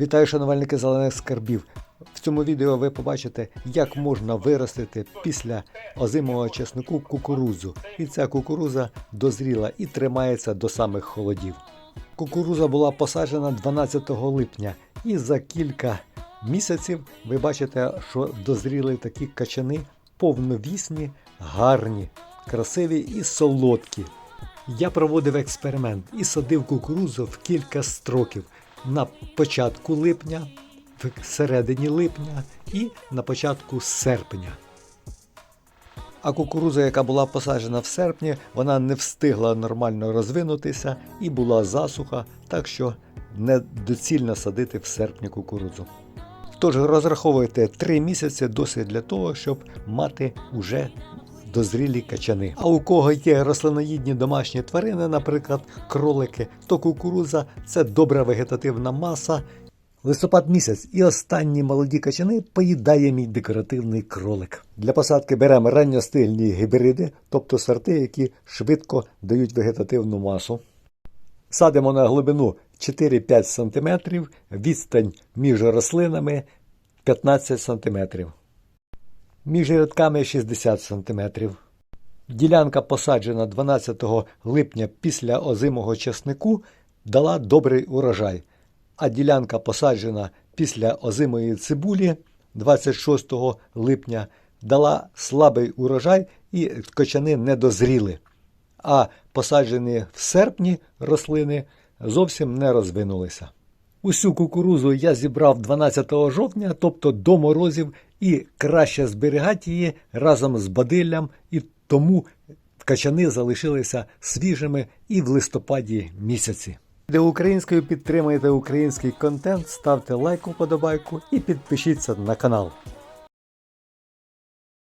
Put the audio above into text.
Вітаю, шанувальники зелених скарбів. В цьому відео ви побачите, як можна виростити після озимого чеснику кукурудзу. І ця кукуруза дозріла і тримається до самих холодів. Кукуруза була посаджена 12 липня, і за кілька місяців ви бачите, що дозріли такі качани повновісні, гарні, красиві і солодкі. Я проводив експеримент і садив кукурудзу в кілька строків на початку липня, в середині липня і на початку серпня. А кукуруза, яка була посаджена в серпні, вона не встигла нормально розвинутися і була засуха, так що недоцільно садити в серпні кукурудзу. Тож розраховуйте 3 місяці досить для того, щоб мати уже дозрілі качани. А у кого є рослиноїдні домашні тварини, наприклад, кролики, то кукурудза це добра вегетативна маса. Листопад місяць і останні молоді качани поїдає мій декоративний кролик. Для посадки беремо ранньостильні гібриди, тобто сорти, які швидко дають вегетативну масу. Садимо на глибину 4-5 см, відстань між рослинами 15 см. Між рядками 60 см. Ділянка посаджена 12 липня після озимого часнику дала добрий урожай, а ділянка посаджена після озимої цибулі 26 липня дала слабий урожай і кочани не дозріли. А посаджені в серпні рослини зовсім не розвинулися. Усю кукурузу я зібрав 12 жовтня, тобто до морозів, і краще зберігати її разом з бадиллям, і тому качани залишилися свіжими і в листопаді місяці. Де українською підтримуєте український контент, ставте лайк, уподобайку і підпишіться на канал.